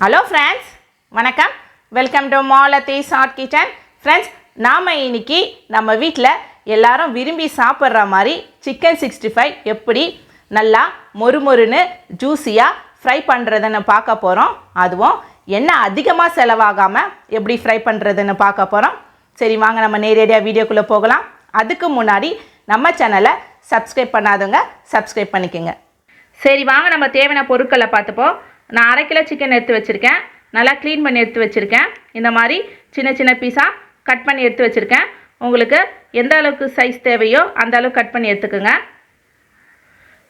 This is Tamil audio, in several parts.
ஹலோ ஃப்ரெண்ட்ஸ் வணக்கம். Welcome to Malathi short kitchen friends நாம் இன்னைக்கு நம்ம வீட்டில் எல்லாரும் விரும்பி சாப்பிட்ற மாதிரி சிக்கன் சிக்ஸ்டி ஃபைவ் எப்படி நல்லா மொறுமொறுன்னு ஜூஸியாக ஃப்ரை பண்ணுறதுன்னு பார்க்க போகிறோம் அதுவும் எண்ணெய் அதிகமாக செலவாகாமல் எப்படி ஃப்ரை பண்ணுறதுன்னு பார்க்க போகிறோம் சரி வாங்க நம்ம நேரடியாக வீடியோக்குள்ளே போகலாம். அதுக்கு முன்னாடி நம்ம சேனலை சப்ஸ்கிரைப் பண்ணாதவங்க சப்ஸ்கிரைப் பண்ணிக்கோங்க. சரி வாங்க நம்ம தேவையான பொருட்களை பார்த்துப்போம். நான் அரை கிலோ சிக்கன் எடுத்து வச்சுருக்கேன். நல்லா க்ளீன் பண்ணி எடுத்து வச்சுருக்கேன். இந்த மாதிரி சின்ன சின்ன பீஸாக கட் பண்ணி எடுத்து வச்சுருக்கேன். உங்களுக்கு எந்த அளவுக்கு சைஸ் தேவையோ அந்த அளவுக்கு கட் பண்ணி எடுத்துக்கோங்க.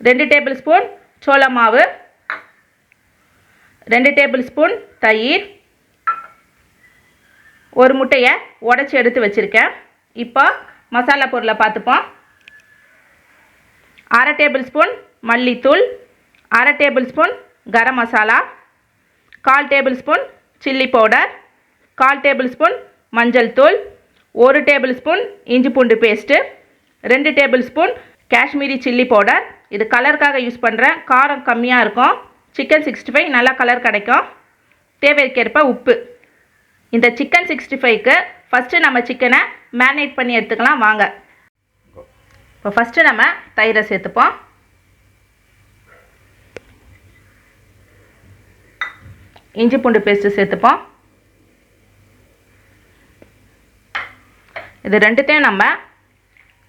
ரெண்டு டேபிள் ஸ்பூன் சோள மாவு. ரெண்டு டேபிள் ஸ்பூன் தயிர். ஒரு முட்டையை உடச்சி எடுத்து வச்சுருக்கேன். இப்போ மசாலா பொருளை பார்த்துப்போம். அரை டேபிள் ஸ்பூன் மல்லித்தூள். அரை டேபிள் ஸ்பூன் கரம் மசாலா கால் டேபிள் ஸ்பூன் சில்லி பவுடர் கால் டேபிள் ஸ்பூன் மஞ்சள் தூள் ஒரு டேபிள் ஸ்பூன் இஞ்சி பூண்டு பேஸ்ட்டு ரெண்டு tablespoon Kashmiri chilli powder. இது கலருக்காக யூஸ் பண்ணுறேன் காரம் கம்மியாக இருக்கும். சிக்கன் சிக்ஸ்டி ஃபைவ் நல்லா கலர் கிடைக்கும். தேவைக்கேற்ப உப்பு. இந்த சிக்கன் சிக்ஸ்டி ஃபைவ்க்கு ஃபஸ்ட்டு நம்ம சிக்கனை மேரினேட் பண்ணி எடுத்துக்கலாம். வாங்க. இப்போ ஃபஸ்ட்டு நம்ம தயிரை சேர்த்துப்போம். இஞ்சி பூண்டு பேஸ்ட்டு சேர்த்துப்போம். இது ரெண்டுத்தையும் நம்ம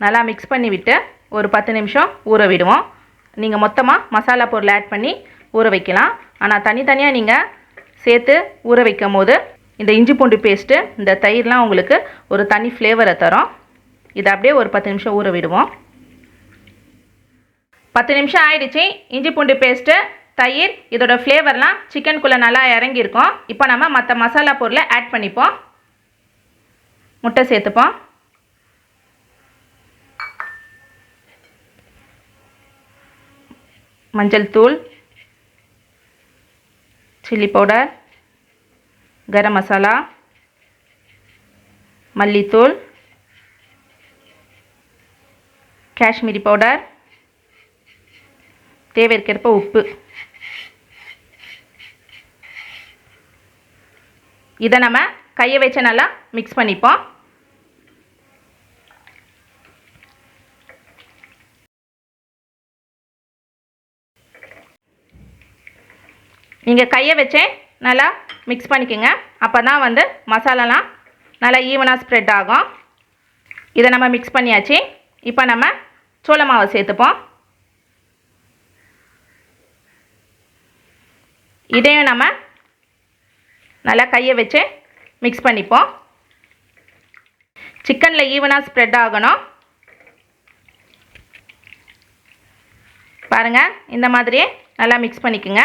நல்லா மிக்ஸ் பண்ணி விட்டு ஒரு பத்து நிமிஷம் ஊற விடுவோம். நீங்கள் மொத்தமாக மசாலா பொருள் ஆட் பண்ணி ஊற வைக்கலாம். ஆனால் தனித்தனியாக நீங்கள் சேர்த்து ஊற வைக்கும் போது இந்த இஞ்சி பூண்டு பேஸ்ட்டு இந்த தயிர்லாம் உங்களுக்கு ஒரு தனி ஃப்ளேவரை தரும். இதை அப்படியே ஒரு பத்து நிமிஷம் ஊற விடுவோம். பத்து நிமிஷம் ஆயிடுச்சு. இஞ்சி பூண்டு பேஸ்ட்டு தயிர் இதோட ஃப்ளேவர்லாம் சிக்கனுக்குள்ளே நல்லா இறங்கியிருக்கும். இப்போ நம்ம மற்ற மசாலா பொருளை ஆட் பண்ணிப்போம். முட்டை சேர்த்துப்போம். மஞ்சள் தூள் சில்லி பவுடர் கரம் மசாலா மல்லித்தூள் காஷ்மீரி பவுடர் தேவைக்கேற்ப உப்பு. இதை நம்ம கையை வச்சு நல்லா மிக்ஸ் பண்ணிப்போம். நீங்கள் கையை வச்சே நல்லா மிக்ஸ் பண்ணிக்கோங்க. அப்போ தான் வந்து மசாலாலாம் நல்லா ஈவனாக ஸ்ப்ரெட் ஆகும். இதை நம்ம மிக்ஸ் பண்ணியாச்சு. இப்போ நம்ம சோள மாவை சேர்த்துப்போம். இதையும் நம்ம நல்லா கையை வச்சு மிக்ஸ் பண்ணிப்போம். சிக்கனில் ஈவனாக ஸ்ப்ரெட் ஆகணும். பாருங்கள் இந்த மாதிரியே நல்லா மிக்ஸ் பண்ணிக்கோங்க.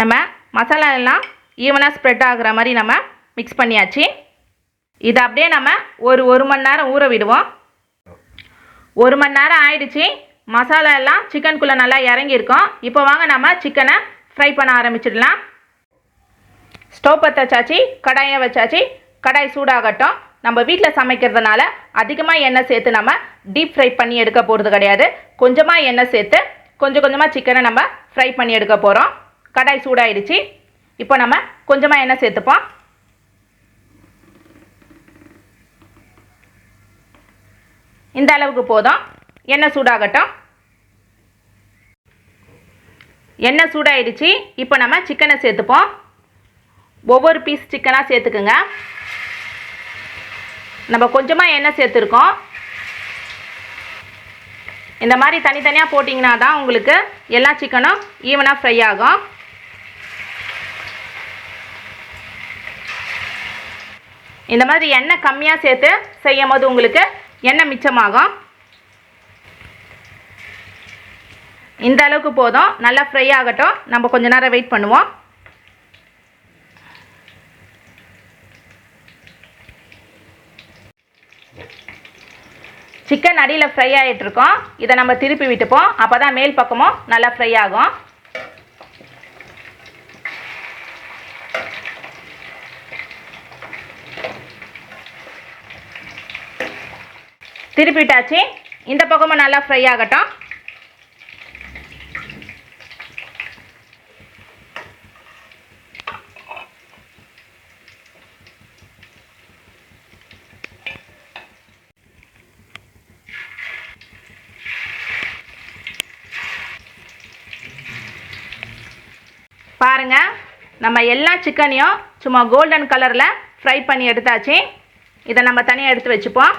நம்ம மசாலா எல்லாம் ஈவனாக ஸ்ப்ரெட் ஆகிற மாதிரி நம்ம மிக்ஸ் பண்ணியாச்சு. இதை அப்படியே நம்ம ஒரு ஒரு மணி நேரம் ஊற விடுவோம். ஒரு மணி நேரம் ஆயிடுச்சு. மசாலா எல்லாம் சிக்கனுக்குள்ளே நல்லா இறங்கியிருக்கோம். இப்போ வாங்க நம்ம சிக்கனை ஃப்ரை பண்ண ஆரம்பிச்சிடலாம். ஸ்டவ் பற்ற வச்சாச்சு கடாயை வச்சாச்சு கடாய் சூடாகட்டும். நம்ம வீட்டில் சமைக்கிறதுனால அதிகமாக எண்ணெய் சேர்த்து நம்ம டீப் ஃப்ரை பண்ணி எடுக்க போகிறது கிடையாது. கொஞ்சமாக எண்ணெய் சேர்த்து கொஞ்சம் கொஞ்சமாக சிக்கனை நம்ம ஃப்ரை பண்ணி எடுக்க போகிறோம் கடாய் சூடாயிடுச்சு. இப்போ நம்ம கொஞ்சமாக எண்ணெய் சேர்த்துப்போம். இந்த அளவுக்கு போதும். எண்ணெய் சூடாகட்டும்? எண்ணெய் சூடாயிடுச்சு? இப்போ நம்ம சிக்கனை சேர்த்துப்போம். ஒவ்வொரு பீஸ் சிக்கனாக சேர்த்துக்குங்க. நம்ம கொஞ்சமாக எண்ணெய் சேர்த்துருக்கோம். இந்த மாதிரி தனித்தனியாக போட்டிங்கன்னா தான் உங்களுக்கு எல்லா சிக்கனும் ஈவனாக ஃப்ரை ஆகும். இந்த மாதிரி எண்ணெய் கம்மியாக சேர்த்து செய்யும் போது உங்களுக்கு எண்ணெய் மிச்சமாகும். இந்த அளவுக்கு போதும். நல்லா ஃப்ரை ஆகட்டும். நம்ம கொஞ்ச நேரம் வெயிட் பண்ணுவோம். சிக்கன் அடியில் ஃப்ரை ஆகிட்டு இருக்கோம். இதை நம்ம திருப்பி விட்டுப்போம். அப்போ தான் மேல் பக்கமும் நல்லா ஃப்ரை ஆகும். திருப்பிட்டாச்சு. இந்த பக்கமும் நல்லா ஃப்ரை ஆகட்டும். பாருங்க நம்ம எல்லா சிக்கனையும் சும்மா கோல்டன் கலரில் ஃப்ரை பண்ணி எடுத்தாச்சு. இதை நம்ம தனியாக எடுத்து வச்சுப்போம்.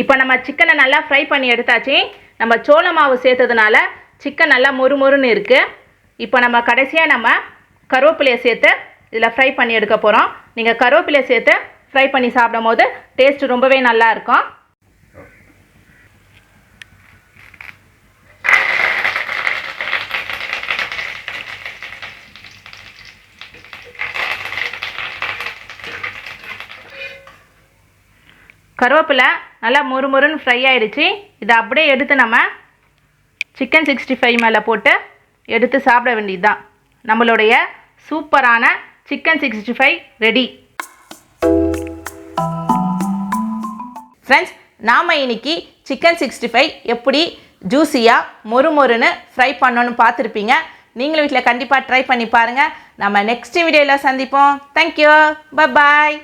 இப்போ நம்ம சிக்கனை நல்லா ஃப்ரை பண்ணி எடுத்தாச்சு. நம்ம சோள மாவு சேர்த்ததுனால சிக்கன் நல்லா மொறுமொறுன்னு இருக்குது இப்போ நம்ம கடைசியாக நம்ம கருவேப்பிலையை சேர்த்து இதில் ஃப்ரை பண்ணி எடுக்க போகிறோம் நீங்கள் கருவேப்பிலையை சேர்த்து ஃப்ரை பண்ணி சாப்பிடும் போது டேஸ்ட் ரொம்பவே நல்லா இருக்கும் கருவேப்பிலை நல்லா முறுமுறுன்னு ஃப்ரை ஆயிடுச்சு. இதை அப்படியே எடுத்து நம்ம சிக்கன் சிக்ஸ்டி ஃபைவ் மேலே போட்டு எடுத்து சாப்பிட வேண்டியது தான் நம்மளுடைய சூப்பரான chicken sixty five ready friends நாம் இன்னைக்கு சிக்கன் சிக்ஸ்டி ஃபைவ் எப்படி ஜூஸியாக மொறு மொறுன்னு ஃப்ரை பண்ணணும்னு பார்த்துருப்பீங்க. நீங்களும் வீட்டில் கண்டிப்பாக ட்ரை பண்ணி பாருங்கள் நம்ம நெக்ஸ்ட் வீடியோவில் சந்திப்போம். Thank you bye